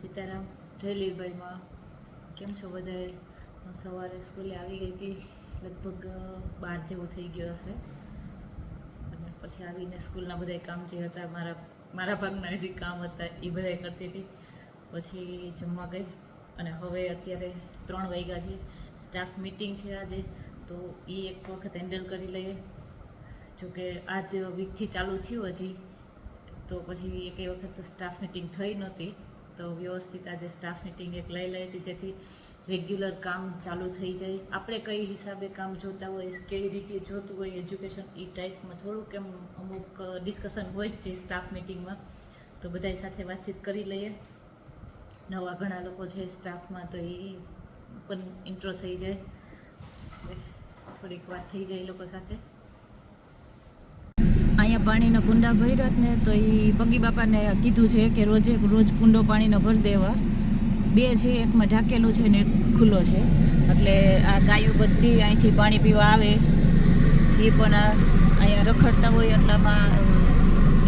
સીતારામ જય લીલભાઈમાં કેમ છો બધાએ? હું સવારે સ્કૂલે આવી ગઈ હતી, લગભગ બાર જેવો થઈ ગયો હશે. અને પછી આવીને સ્કૂલના બધા કામ જે હતા, મારા મારા ભાગના જે કામ હતા, એ બધા કરતી હતી. પછી જમવા ગઈ. અને હવે અત્યારે ત્રણ વાગ્યા છે. સ્ટાફ મિટિંગ છે આજે, તો એ એક વખત હેન્ડલ કરી લઈએ. જોકે આજ વીકથી ચાલુ થયું હજી. તો પછી એક વખત સ્ટાફ મિટિંગ થઈ નહોતી. તો વ્યવસ્થિત આજે સ્ટાફ મિટિંગ એક લઈ લઈ હતી, જેથી રેગ્યુલર કામ ચાલુ થઈ જાય. આપણે કઈ હિસાબે કામ જોતા હોય, કેવી રીતે જોતું હોય એજ્યુકેશન એ ટાઈપમાં થોડુંક એમ અમુક ડિસ્કશન હોય જ છે સ્ટાફ મિટિંગમાં તો બધાય સાથે વાતચીત કરી લઈએ. નવા ઘણા લોકો છે સ્ટાફમાં તો એ પણ ઇન્ટ્રો થઈ જાય. થોડીક વાત થઈ જાય એ લોકો સાથે. અહીંયા પાણીના કુંડા ભર્યા ને, તો એ પગી બાપાને કીધું છે કે રોજે રોજ કુંડો પાણીનો ભરી દેવા. બે છે, એકમાં ઢાંકેલું છે ને એક ખુલ્લો છે. એટલે આ ગાયો બધી અહીંથી પાણી પીવા આવે. જે પણ આ અહીંયા રખડતા હોય એટલામાં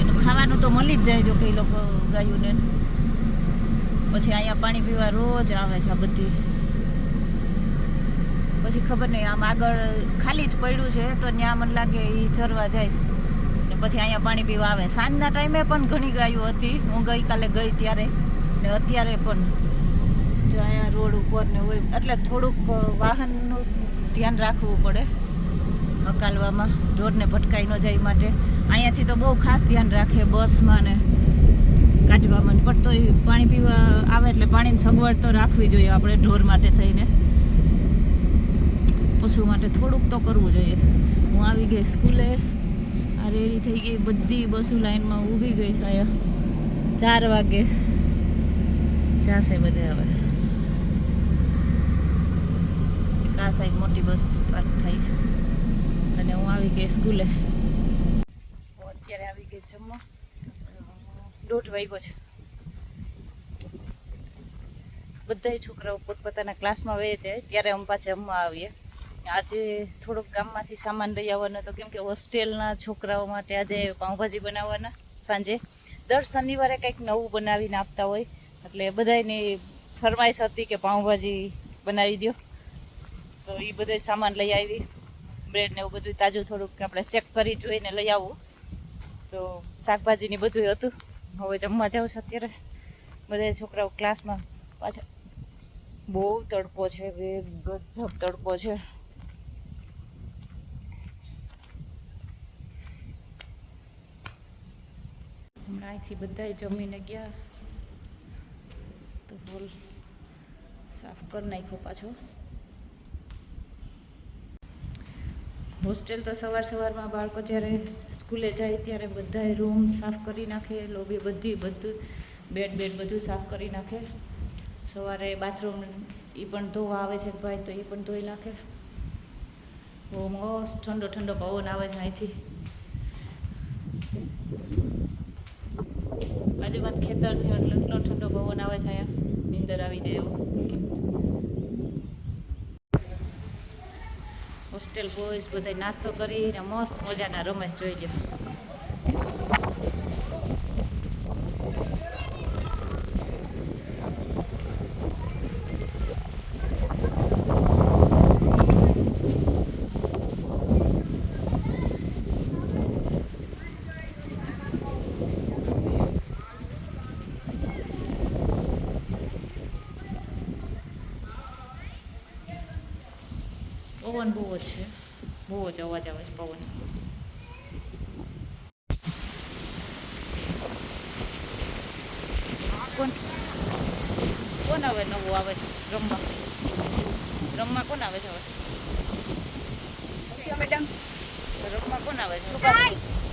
એનું ખાવાનું તો મળી જ જાય જો કે લોકો ગાયોને. પછી અહીંયા પાણી પીવા રોજ આવે છે આ બધી. પછી ખબર નહીં, આમ આગળ ખાલી જ પડ્યું છે, તો ત્યાં મને લાગે એ ચરવા જાય. છે પછી અહીંયા પાણી પીવા આવે. સાંજના ટાઈમે પણ ઘણી ગાયો હતી. હું ગઈકાલે ગઈ ત્યારે. ને અત્યારે પણ જો અહીંયા રોડ ઉપર ને હોય એટલે થોડુંક વાહનનું ધ્યાન રાખવું પડે હકાલવામાં. ઢોરને ભટકાઈ ન જાય માટે. અહીંયાથી તો બહુ ખાસ ધ્યાન રાખે બસમાં ને કાઢવામાં પણ તો પાણી પીવા આવે એટલે પાણીની સગવડ તો રાખવી જોઈએ આપણે ઢોર માટે થઈને. પશુ માટે થોડુંક તો કરવું જોઈએ. હું આવી ગઈ સ્કૂલે. આ રેડી થઈ ગઈ, બધી બસો લાઈનમાં ઊભી ગઈ થાય ચાર વાગે. જાશે બધે હવે. આ સાઈડ મોટી બસ પાર્ક થાય છે. અને હું આવી ગઈ સ્કૂલે. અત્યારે આવી ગઈ જમવા. દોઢ વાગ્યો છે. બધા છોકરાઓ પોતપોતાના ક્લાસમાં વહે છે. ત્યારે અમે પાછા જમવા આવીએ. આજે થોડુંક ગામમાંથી સામાન લઈ આવવાનો હતો કેમ કે હોસ્ટેલના છોકરાઓ માટે આજે પાઉંભાજી બનાવવાના સાંજે. દર શનિવારે કંઈક નવું બનાવીને આપતા હોય. એટલે બધાની ફરમાઈશ હતી કે પાઉંભાજી બનાવી દો તો એ બધો સામાન લઈ આવી. બ્રેડ ને એવું બધું તાજું થોડુંક આપણે ચેક કરી જોઈને લઈ આવવું તો શાકભાજીની બધું હતું. હવે જમવા જાઉં છું અત્યારે. બધા છોકરાઓ ક્લાસમાં પાછા. બહુ તડકો છે, બે ગજબ તડકો છે. હમણાં અહીંથી બધાય જમીને ગયા. તો હોલ સાફ કરી નાખ્યો પાછો. હોસ્ટેલ તો સવાર સવારમાં બાળકો જ્યારે સ્કૂલે જાય ત્યારે બધાય રૂમ સાફ કરી નાખે, લોબી બધી, બધું, બેડ બેડ બધું સાફ કરી નાખે. સવારે બાથરૂમ એ પણ ધોવા આવે છે ભાઈ તો એ પણ ધોઈ નાખે. બહુ મસ્ત ઠંડો ઠંડો પવન આવે છે અહીંથી. બાજુમાં ખેતર છે, એટલે એટલો ઠંડો પવન આવે છે અહીંયા. નીંદર આવી જાય એવો. હોસ્ટેલ બોયઝ બધા નાસ્તો કરીને મસ્ત મજાના રમેશ જોઈ લ્યો. પવન બહુ જ છે. બહુ જ અવાજ આવે છે પવન કોણ? કોણ આવે નવું આવે છે રમવા? રમવા કોણ આવે છે હવે? મેડમ. રમવા કોણ આવે છે?